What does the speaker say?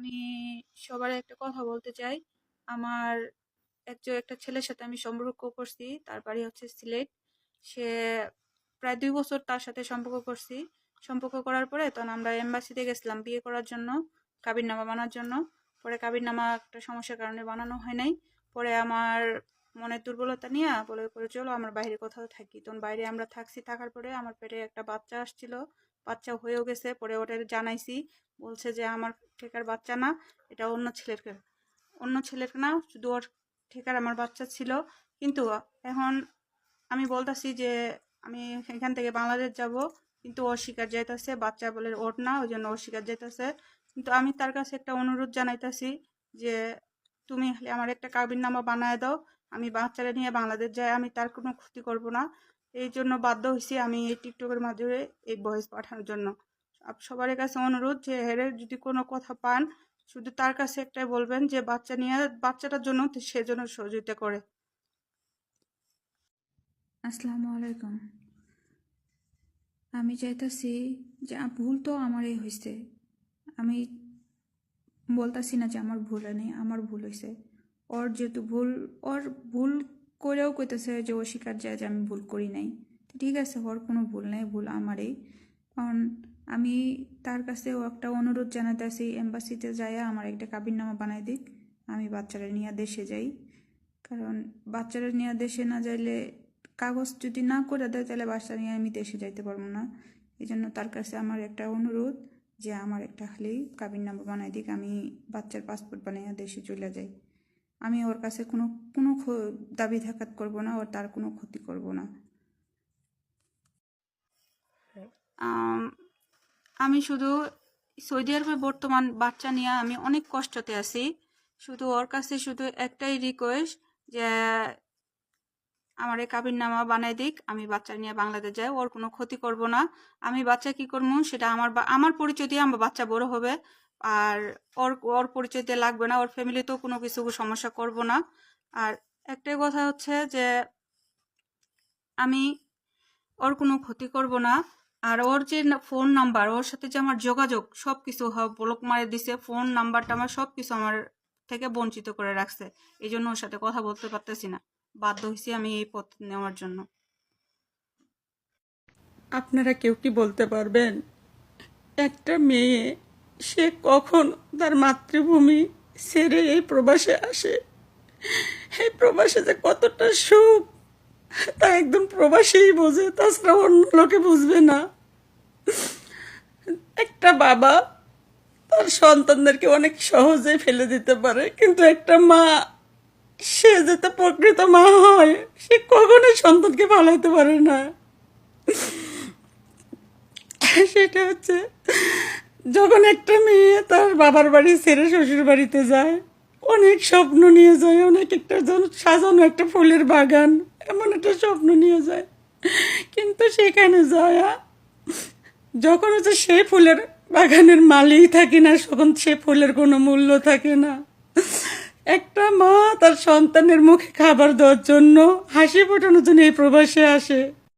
আমি সবার একটা কথা বলতে চাই। আমার একজন, একটা ছেলের সাথে আমি সম্পর্ক করছি, তার বাড়ি হচ্ছে সিলেট। সে প্রায় দুই বছর তার সাথে সম্পর্ক করছি। সম্পর্ক করার পরে তখন আমরা এম্বাসিতে গেছিলাম বিয়ে করার জন্য কাবিরনামা বানার জন্য। পরে কাবিরনামা একটা সমস্যার কারণে বানানো হয় নাই। পরে আমার মনের দুর্বলতা নিয়ে বলে করে চলো আমরা বাইরে কোথাও থাকি। তখন বাইরে আমরা থাকছি, থাকার পরে আমার পেটে একটা বাচ্চা আসছিল। বাচ্চা হয়েও গেছে, পরে ওটা জানাইছি। বলছে যে, আমার ঠেকার বাচ্চা না, এটা অন্য ছেলের অন্য ছেলের না, শুধু ওর ঠেকার আমার বাচ্চা ছিল। কিন্তু এখন আমি বলতাছি যে, আমি এখান থেকে বাংলাদেশ যাব, কিন্তু শিকার যাইতেছে, বাচ্চা বলে ওর না, ওই জন্য শিকার যাইতেছে। কিন্তু আমি তার কাছে একটা অনুরোধ জানাইতেছি যে, তুমি আমার একটা কাবির নামা বানায় দাও, আমি বাচ্চারা নিয়ে বাংলাদেশ যাই, আমি তার কোনো ক্ষতি করব না। এই জন্য বাধ্য হয়েছি আমি এই টিকটকের মাধ্যমে এই ভয়েস পাঠানোর জন্য। সবার কাছে অনুরোধ যে হেরে যদি কোনো কথা পান, শুধু তার কাছে একটাই বলবেন যে বাচ্চা নিয়ে, বাচ্চাটার জন্য সে সহযোগিতা করে। আসসালামু আলাইকুম। আমি চাইতাছি যে ভুল তো আমারই হয়েছে আমি বলতাছি না যে আমার ভুল নেই আমার ভুল হয়েছে ওর যেহেতু ভুল, ওর ভুল করেও কইতেছে যে ও স্বীকার যায় যে আমি ভুল করি নাই। ঠিক আছে, ওর কোনো ভুল নাই, ভুল আমারই। কারণ আমি তার কাছেও একটা অনুরোধ জানাতেছি এম্বাসিতে যাইয়া আমার একটা কাবিননামা বানাই দিক। আমি বাচ্চারা নিয়ে দেশে যাই। কারণ বাচ্চারা নিয়ে দেশে না যাইলে কাগজ যদি না করে দেয় তাহলে বাচ্চা নিয়ে আমি দেশে যাইতে পারব না। এই জন্য তার কাছে আমার একটা অনুরোধ যে আমার একটা খালি কাবিন নাম্বার বানাই দিক, আমি বাচ্চার পাসপোর্ট বানাইয়া দেশে চলে যাই। আমি ওর কাছে কোনো কোনো দাবি ধাকাত করব না, ওর তার কোনো ক্ষতি করব না। আমি শুধু সৌদি আরবে বর্তমান বাচ্চা নিয়ে আমি অনেক কষ্টতে আছি। শুধু ওর কাছে শুধু একটাই রিকোয়েস্ট যে আমার এই কাবির নামা বানাই দিক, আমি বাচ্চা নিয়ে বাংলাদেশ যাই, ওর কোনো ক্ষতি করব না। আমি বাচ্চা কি করব সেটা আমার আমার পরিচয় দিয়ে আমার বাচ্চা বড় হবে। আর ওর ওর পরিচয় দিয়ে লাগবে না, ওর ফ্যামিলিতেও কোনো কিছু সমস্যা করব না। আর একটাই কথা হচ্ছে যে, আমি ওর কোনো ক্ষতি করব না। আর ওর যে ফোন নাম্বার ওর সাথে যে আমার যোগাযোগ সব কিছু ব্লক মারে দিছে ফোন নাম্বারটা আমার সব কিছু আমার থেকে বঞ্চিত করে রাখছে। এই জন্য ওর সাথে কথা বলতে পারতেছি না। বাধ্য হয়েছি আমি এই পথ নেওয়ার জন্য। আপনারা কেউ কি বলতে পারবেন? একটা মেয়ে সে কখন তার মাতৃভূমি ছেড়ে এই প্রবাসে আসে? এই প্রবাসে যে কতটা সুখ, তা একদম প্রবাসেই বোঝে, তাছাড়া অন্য লোকে বুঝবে না। একটা বাবা তার সন্তানদেরকে অনেক সহজেই ফেলে দিতে পারে, কিন্তু একটা মা, সে যেটা প্রকৃত মা হয়, সে কখনোই সন্তানকে ভালাইতে পারে না। সেটা হচ্ছে যখন একটা মেয়ে তার বাবার বাড়ি ছেড়ে শ্বশুর বাড়িতে যায়, অনেক স্বপ্ন নিয়ে যায়, অনেক একটা সাজানো একটা ফুলের বাগান, এমন একটা স্বপ্ন নিয়ে যায়। কিন্তু সেখানে যায় যখন হচ্ছে সে ফুলের বাগানের মালিক থাকে না, তখন সে ফুলের কোনো মূল্য থাকে না। একটা মা তার সন্তানের মুখে খাবার দেওয়ার জন্য হাসি ফোটানোর জন্য এই প্রবাসে আসে।